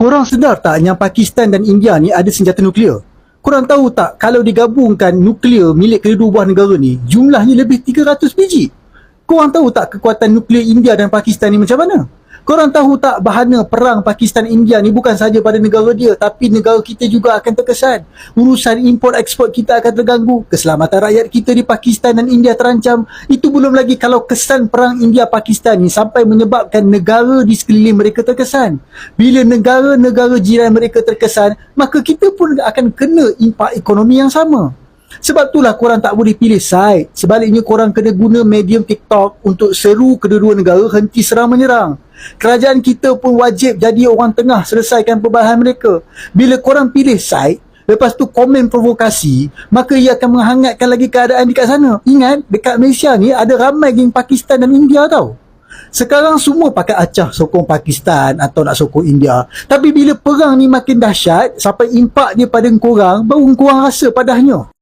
Korang sedar tak yang Pakistan dan India ni ada senjata nuklear? Korang tahu tak kalau digabungkan nuklear milik kedua buah negara ni, jumlahnya lebih 300 biji? Korang tahu tak kekuatan nuklear India dan Pakistan ni macam mana? Korang tahu tak bahana perang Pakistan-India ni bukan saja pada negara dia tapi negara kita juga akan terkesan. Urusan import ekspor kita akan terganggu. Keselamatan rakyat kita di Pakistan dan India terancam. Itu belum lagi kalau kesan perang India-Pakistan ni sampai menyebabkan negara di sekeliling mereka terkesan. Bila negara-negara jiran mereka terkesan, maka kita pun akan kena impak ekonomi yang sama. Sebab itulah korang tak boleh pilih side. Sebaliknya korang kena guna medium TikTok untuk seru kedua-dua negara henti serang menyerang. Kerajaan kita pun wajib jadi orang tengah selesaikan perbalahan mereka. Bila korang pilih side, lepas tu komen provokasi, maka ia akan menghangatkan lagi keadaan di kat sana. Ingat, dekat Malaysia ni ada ramai geng Pakistan dan India tau. Sekarang semua pakai acah sokong Pakistan atau nak sokong India. Tapi bila perang ni makin dahsyat, sampai impak dia pada korang, baru korang rasa padahnya.